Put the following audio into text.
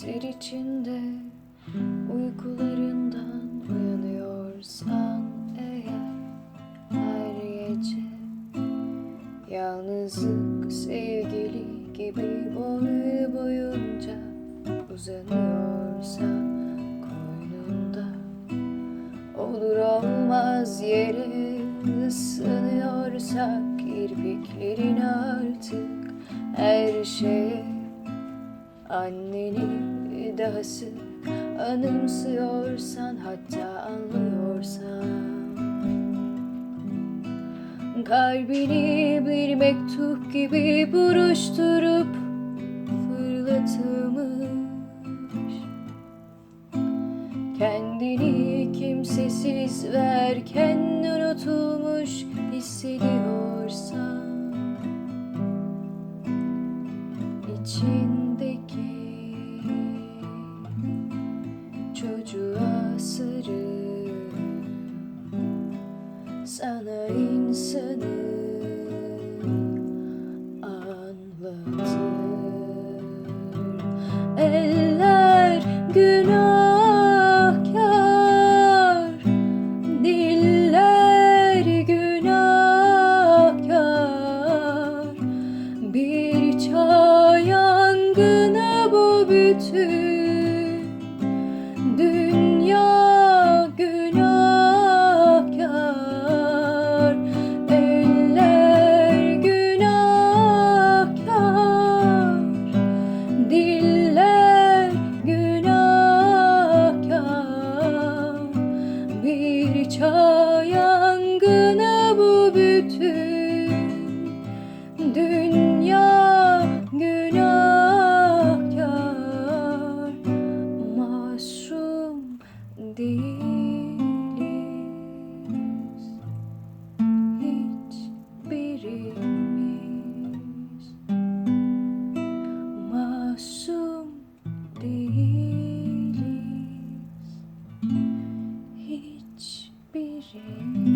ter içinde uykularından uyanıyorsan eğer her gece yalnızlık sevgili gibi boy boyunca uzanıyorsa koynunda olur olmaz yere ısınıyorsak kirpiklerin artık her şeye Anneni daha sık anımsıyorsan hatta anlıyorsan. Kalbini bir mektup gibi buruşturup fırlatılmış. Kendini kimsesiz verken unutulmuş hissediyorsan. İçindeki sana insanı anlatır. Eller günahkar diller günahkar. Bir çağ yangını bu bütün bütün dünya günahkar. Masum değiliz. Hiçbirimiz. Masum değiliz. Hiçbirimiz.